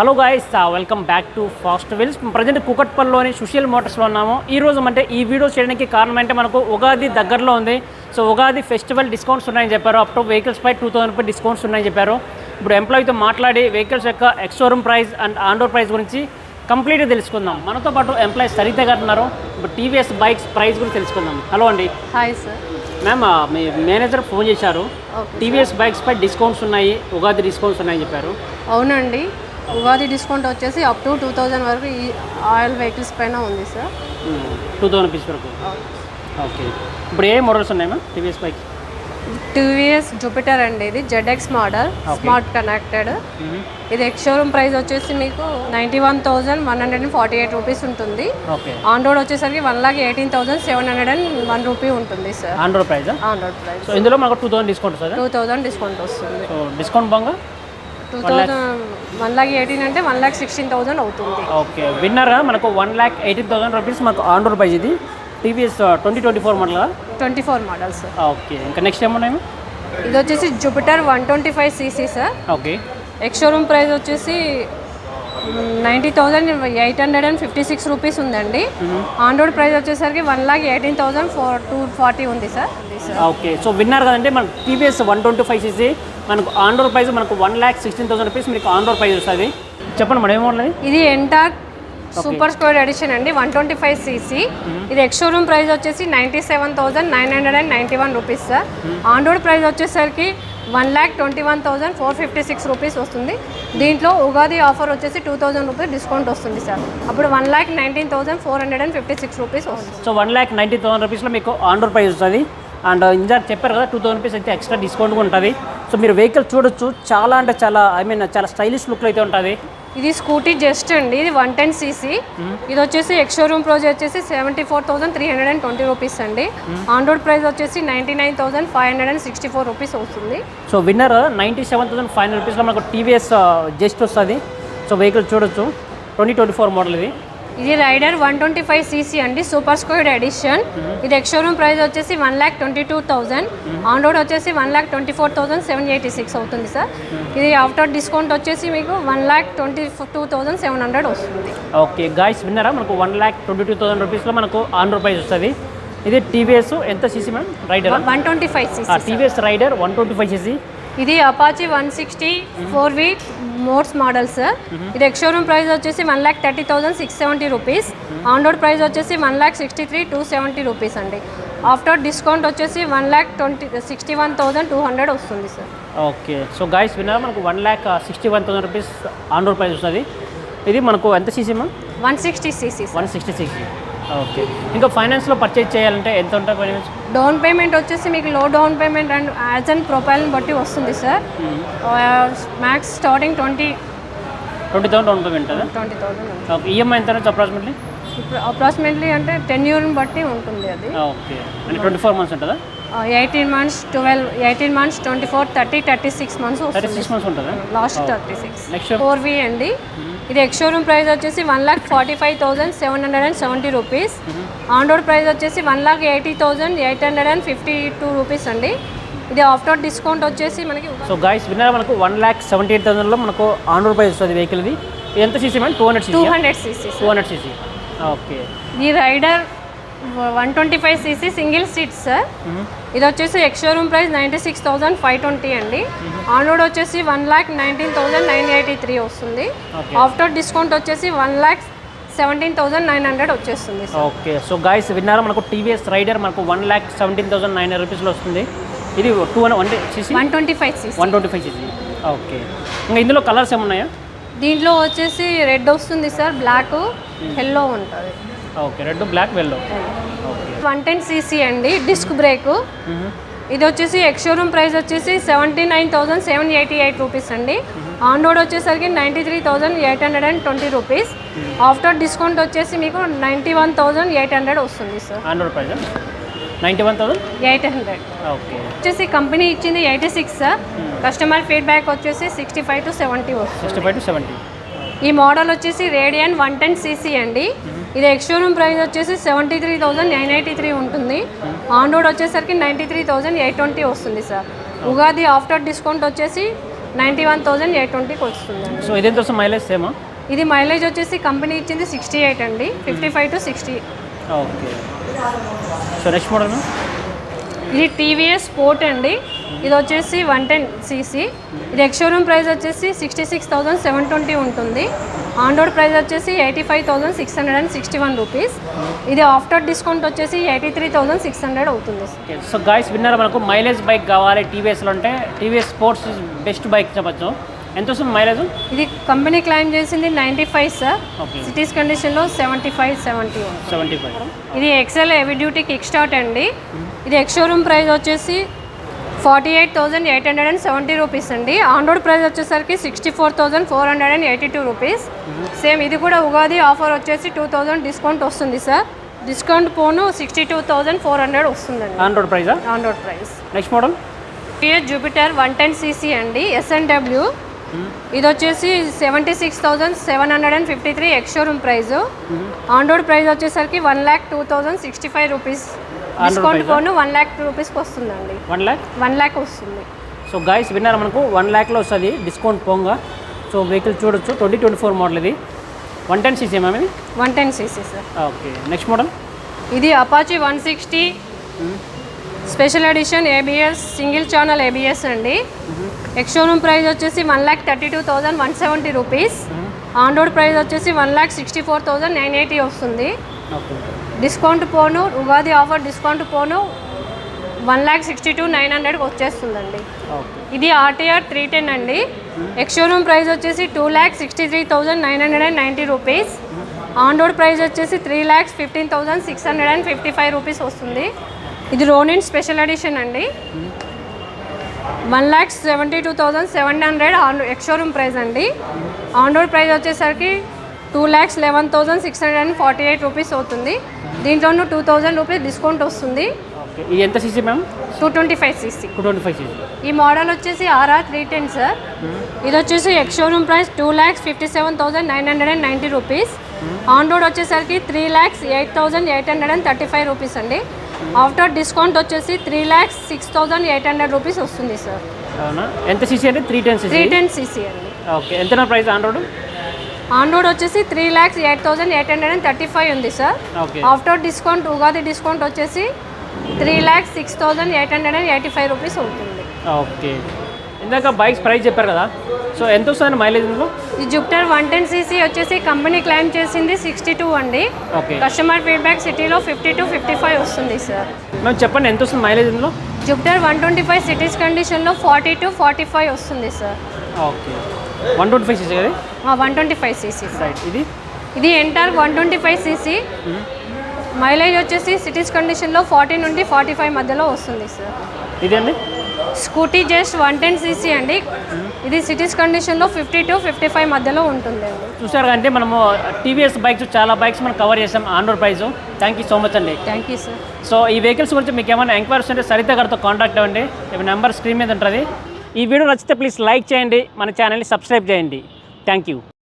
Hello guys welcome back to fast wheels present కుకట్పల్లిలోని Sushil మోటార్స్లో ఉన్నాము. ఈ రోజు అంటే ఈ వీడియో చేయడానికి కారణం అంటే మనకు ఉగాది దగ్గరలో ఉంది. సో ఉగాది ఫెస్టివల్ డిస్కౌంట్స్ ఉన్నాయని చెప్పారు. అప్ టు వెహికల్స్ పై టూ థౌసండ్ రూపీ డిస్కౌంట్స్ ఉన్నాయని చెప్పారు. ఇప్పుడు ఎంప్లాయీతో మాట్లాడి వెహికల్స్ యొక్క ఎక్స్షోరూమ్ ప్రైస్ అండ్ ఆన్డోర్ ప్రైస్ గురించి కంప్లీట్గా తెలుసుకుందాం. మనతో పాటు ఎంప్లాయీస్ సరిత గారు ఉన్నారు. ఇప్పుడు టీవీఎస్ బైక్స్ ప్రైస్ గురించి తెలుసుకుందాం. హలో అండి. హాయ్ సార్ మ్యామ్ మీ మేనేజర్ ఫోన్ చేశారు. టీవీఎస్ బైక్స్ పై డిస్కౌంట్స్ ఉన్నాయి. ఉగాది డిస్కౌంట్స్ ఉన్నాయని చెప్పారు. అవునండి. ఉగాది డిస్కౌంట్ వచ్చేసి అప్ టు టూ థౌజండ్ వరకు ఈ ఆయిల్ వెహికల్స్ పైన ఉంది సార్ టూ థౌసండ్ రూపీస్ వరకు. ఓకే ఇప్పుడు ఏ మోడల్స్ ఉన్నాయి ma'am TVS bike TVS Jupiter అండి ఇది జెడ్ఎక్స్ మోడల్. స్మార్ట్ కనెక్టెడ్ ఇది ఎక్స్ షోరూమ్ ప్రైస్ వచ్చేసి మీకు ninety one thousand one hundred and forty eight rupees ఉంటుంది ఓకే ఆన్ రోడ్ వచ్చేసరికి one lakh eighteen thousand seven hundred and one rupee ఉంటుంది sir on road price on road price ఇందులో మనకు two thousand discount వస్తుంది? Two thousand discount వస్తుంది. Discount బాగా? Two thousand one lakh eighteen అంటే one lakh sixteen thousand అవుతుంది. Okay. విన్నర్గా మనకు one lakh eighteen thousand rupees మనకు ఆండ్రాయిడ్ ప్రైస్ ఇది. TVS twenty twenty four model? Twenty four models. Okay. ఇంకా నెక్స్ట్ ఏమున్నాయి? ఇది వచ్చేసి Jupiter one twenty five CC sir. Okay. Ex showroom price వచ్చేసి ninety thousand eight hundred and fifty six rupees ఉందండి. On road price వచ్చేసరికి one lakh eighteen thousand four two forty ఉంది sir. Okay so విన్నర్ కదంటే మనకు TVS one twenty five CC మనకు on road price మనకు one lakh sixteen thousand rupees మీకు on road price వస్తుంది. చెప్పండి మేడం ఏమో ఇది ఎంటార్ సూపర్ స్క్వేర్ ఎడిషన్ అండి వన్ ట్వంటీ ఫైవ్ సీసీ ఇది ఎక్స్ షోరూమ్ ప్రైస్ వచ్చేసి ninety seven thousand nine hundred and ninety one rupees sir on road price వచ్చేసరికి one lakh twenty one thousand four fifty six rupees వస్తుంది. దీంట్లో Ugadi offer వచ్చేసి two thousand rupees discount వస్తుంది sir. అప్పుడు one lakh nineteen thousand four hundred and fifty six rupees వస్తుంది. So one lakh ninety thousand రూపీస్లో మీకు on road price వస్తుంది. And ఇందాక చెప్పారు కదా టూ థౌసండ్ రూపీస్ అయితే ఎక్స్ట్రా డిస్కౌంట్ ఉంటుంది. సో మీరు వెహికల్ చూడొచ్చు. చాలా అంటే చాలా ఐ మీన్ చాలా స్టైలిష్ లుక్లో అయితే ఉంటుంది. ఇది స్కూటీ జస్ట్ అండి ఇది వన్ టెన్ సీసీ. ఇది వచ్చేసి ఎక్స్ ప్రైజ్ వచ్చేసి seventy four thousand three hundred and twenty rupees అండి. ఆన్ రోడ్ ప్రైస్ వచ్చేసి ninety nine thousand five hundred and sixty four rupees వస్తుంది. So winner ninety seven thousand five hundred రూపీస్లో మనకు TVS just uh, వస్తుంది. So vehicle చూడొచ్చు. Twenty twenty four model ఇది. ఇది Raider one twenty five CC అండి super squared edition. ఇది ex showroom price వచ్చేసి one lakh twenty two thousand on road వచ్చేసి one lakh twenty four thousand seven eighty six అవుతుంది sir. ఇది after discount వచ్చేసి మీకు one lakh twenty two thousand seven hundred వస్తుంది. Okay guys విన్నరా? మనకు one lakh twenty two thousand రూపీస్లో మనకు ఆండ్రాయిడ్ ప్రైస్ వస్తుంది. ఇది టీవీఎస్ ఎంత CC ma'am? Raider? One twenty five CC TVS Raider one twenty five CC. ఇది Apache one sixty four V modes model sir ఇది ex showroom price వచ్చేసి one lakh thirty thousand six seventy rupees on road price వచ్చేసి one lakh sixty three two seventy rupees అండి. After discount వచ్చేసి one lakh twenty sixty one thousand two hundred వస్తుంది sir okay so guys విన్నరా? మనకు one lakh sixty one thousand rupees on road price వస్తుంది. ఇది మనకు ఎంత CC ma'am one sixty CC one sixty six okay. ఇంకా ఫైనాన్స్లో పర్చేజ్ చేయాలంటే ఎంత ఉంటుంది డౌన్ పేమెంట్ వచ్చేసి మీకు low down payment and as and ప్రొఫైల్ని బట్టి వస్తుంది sir. Max starting twenty twenty thousand down payment twenty thousand EMI ఎంత అప్రాక్సిమేట్లీ అప్రాక్సిమేట్లీ అంటే టెన్ ఇయర్ని బట్టి ఉంటుంది అది. ఓకే. అంటే ట్వంటీ ఫోర్ మంత్స్ ఉంటుందా? Eighteen months twelve eighteen months twenty four thirty thirty six months వస్తుంది ఉంటుందా? లాస్ట్ థర్టీ సిక్స్ ఫోర్ వి అండి. ఇది ఎక్స్ షోరూమ్ ప్రైస్ వచ్చేసి one lakh forty five thousand seven hundred and seventy rupees on road price వచ్చేసి one lakh eighty thousand eight hundred and fifty two rupees అండి. ఇది after discount వచ్చేసి మనకి so guys విన్నర్ మనకు వన్ ల్యాక్ సెవెంటీ ఎయిట్ థౌసండ్లో మనకు ఆండ్రాయిడ్ ప్రైస్ వస్తుంది వెహికల్ ఇది. ఎంత CC ma'am? Two hundred two hundred CC two hundred CC okay ఈ rider one twenty five CC single seat sir. ఇది వచ్చేసి ex showroom price ninety six thousand five twenty అండి. On road వచ్చేసి one lakh nineteen thousand nine eighty three వస్తుంది. After discount వచ్చేసి one lakh seventeen thousand nine hundred వచ్చేస్తుంది sir. Okay. So guys విన్నారు? మనకు TVS rider మనకు one lakh seventeen thousand nine రూపీస్లో వస్తుంది. ఇది two hundred one CC? One twenty five CC. One twenty five CC. Okay. ఇంకా ఇందులో కలర్స్ ఏమున్నాయా? దీంట్లో వచ్చేసి రెడ్ వస్తుంది సార్. బ్లాక్ ఎల్లో ఉంటుంది. Okay red black yellow. Okay. One ten CC అండి డిస్క్ బ్రేక్. ఇది వచ్చేసి ఎక్స్ షోరూమ్ ప్రైస్ వచ్చేసి seventy nine thousand seven eighty eight rupees అండి. ఆన్ రోడ్ వచ్చేసరికి ninety three thousand eight hundred and twenty rupees. After discount వచ్చేసి మీకు ninety one thousand eight hundred వస్తుంది sir. On road price ninety one thousand? Eight hundred. Okay. వచ్చేసి company ఇచ్చింది eighty six sir. Customer feedback వచ్చేసి sixty five to seventy వస్తుంది. Sixty five to seventy. ఈ model వచ్చేసి Radeon one ten CC అండి. ఇది ex showroom price వచ్చేసి seventy three thousand nine eighty three ఉంటుంది. ఆన్ రోడ్ వచ్చేసరికి ninety three thousand eight twenty వస్తుంది సార్. ఉగాది ఆఫ్టర్ డిస్కౌంట్ వచ్చేసి నైంటీ వన్ థౌజండ్ ఎయిట్ ట్వంటీకి వస్తుందండి. సో ఇదేంత వస్తుంది? మైలేజ్ సేమా? ఇది మైలేజ్ వచ్చేసి కంపెనీ ఇచ్చింది సిక్స్టీ ఎయిట్ అండి. Fifty five to sixty. Okay. So next model ఇది టీవీఎస్ స్పోర్ట్ అండి. ఇది వచ్చేసి వన్ టెన్ సీసీ. ఇది ఎక్స్షోరూమ్ ప్రైస్ వచ్చేసి sixty six thousand seven twenty ఉంటుంది. ఆన్ రోడ్ ప్రైస్ వచ్చేసి eighty five thousand six hundred and sixty one rupees. ఇది after discount వచ్చేసి eighty three thousand six hundred అవుతుంది. సో గాయస్ విన్నారు మనకు? Mileage bike కావాలి టీవీఎస్లో అంటే టీవీఎస్ స్పోర్ట్స్ బెస్ట్ బైక్ చెప్పచ్చు. ఎంత వస్తుంది మైలేజ్ ఇది కంపెనీ క్లైమ్ చేసింది నైంటీ ఫైవ్ సార్ సిటీస్ కండిషన్లో seventy five seventy seventy five ఇది XL heavy duty kick start అండి. ఇది ఎక్స్షోరూమ్ ప్రైస్ వచ్చేసి forty eight thousand eight hundred and seventy rupees అండి. ఆన్ రోడ్ ప్రైస్ వచ్చేసరికి sixty four thousand four hundred and eighty two rupees. Same ఇది కూడా Ugadi offer వచ్చేసి two thousand discount వస్తుంది sir. Discount పోను sixty two thousand four hundred వస్తుందండి. On road ప్రైజా on road price. Next model? TS Jupiter one ten CC అండి ఎస్ఎన్డబ్ల్యూ ఇది వచ్చేసి seventy six thousand seven hundred and fifty three ex showroom price. On road price వచ్చేసరికి one lakh two thousand sixty five rupees. Discount? పోను one lakh రూపీస్కి వస్తుందండి. One lakh? One lakh వస్తుంది. So guys విన్నారు మనకు one ల్యాక్లో వస్తుంది డిస్కౌంట్ పోగా. సో వెహికల్ చూడొచ్చు twenty twenty four model ఇది. వన్ టెన్ సీసీ మ్యామ్ ఇది? One ten CC sir okay next model ఇది Apache one sixty. Special edition ABS single channel ABS అండి. ఎక్స్షోరూమ్ ప్రైస్ వచ్చేసి one lakh thirty two thousand one seventy rupees. On road price వచ్చేసి one lakh sixty four thousand nine eighty వస్తుంది. Okay. Discount పోను Ugadi offer discount పోను one lakh sixty two nine హండ్రెడ్కి వచ్చేస్తుందండి. ఇది RTR three ten అండి. Ex showroom price వచ్చేసి two lakh sixty three thousand nine hundred and ninety rupees on road price వచ్చేసి three lakhs fifteen thousand six hundred and fifty five rupees వస్తుంది. ఇది Ronin special edition అండి. One lakhs seventy two thousand seven hundred on ex showroom price అండి. On road price వచ్చేసరికి two lakhs eleven thousand six hundred and forty eight rupees అవుతుంది. దీంట్లోనూ two thousand rupees discount వస్తుంది. ఇది ఎంత CC ma'am? Two twenty five CC. Two twenty five CC. ఈ model వచ్చేసి RR three ten sir. ఇది వచ్చేసి ex showroom price two lakhs fifty seven thousand nine hundred and ninety rupees. On road వచ్చేసరికి three lakhs eight thousand eight hundred and thirty five rupees అండి. After discount వచ్చేసి three lakhs six thousand eight hundred rupees వస్తుంది sir. అవునా? ఎంత CC అంటే three ten three ten CC అండి. Okay. ఎంత price on road? On road వచ్చేసి three lakhs eight thousand eight hundred and thirty five ఉంది sir after discount Ugadi discount వచ్చేసి three lakhs six thousand eight hundred and eighty five rupees అవుతుంది okay ఇందాక bikes price చెప్పారు కదా. So ఎంత వస్తుంది mileage ఇందులో? ఈ జూపిటర్ వన్ టెన్ సీసీ వచ్చేసి కంపెనీ క్లైమ్ చేసింది సిక్స్టీ టూ అండి. కస్టమర్ ఫీడ్బ్యాక్ సిటీలో ఫిఫ్టీ టు ఫిఫ్టీ ఫైవ్ వస్తుంది సార్ మ్యామ్ చెప్పండి ఎంత వస్తుంది మైలేజ్ ఇందులో? Jupiter one twenty five cities కండిషన్లో ఫార్టీ టు ఫార్టీ ఫైవ్ వస్తుంది sir okay one twenty five CC కదా one twenty five CC right ఇది? ఇది Ntorq one twenty five CC mileage వచ్చేసి సిటీస్ కండిషన్లో ఫార్టీ నుండి ఫార్టీ ఫైవ్ మధ్యలో వస్తుంది సార్ ఇది అండి scooty just one ten CC అండి. ఇది సిటీస్ కండిషన్లో ఫిఫ్టీ టు ఫిఫ్టీ ఫైవ్ మధ్యలో ఉంటుందండి. చూసారు అంటే మనము టీవీఎస్ బైక్స్ చాలా బైక్స్ మనం కవర్ చేసాం on road price thank you so much అండి. థ్యాంక్ యూ సార్ సో ఈ వెహికల్స్ గురించి మీకు ఏమైనా ఎంక్వైరీస్ ఉంటే సరిత గారితో కాంటాక్ట్ అవ్వండి. నెంబర్ స్క్రీన్ మీద ఉంటుంది. ఈ వీడియో నచ్చితే ప్లీజ్ లైక్ చేయండి మన ఛానల్ని సబ్స్క్రైబ్ చేయండి. Thank you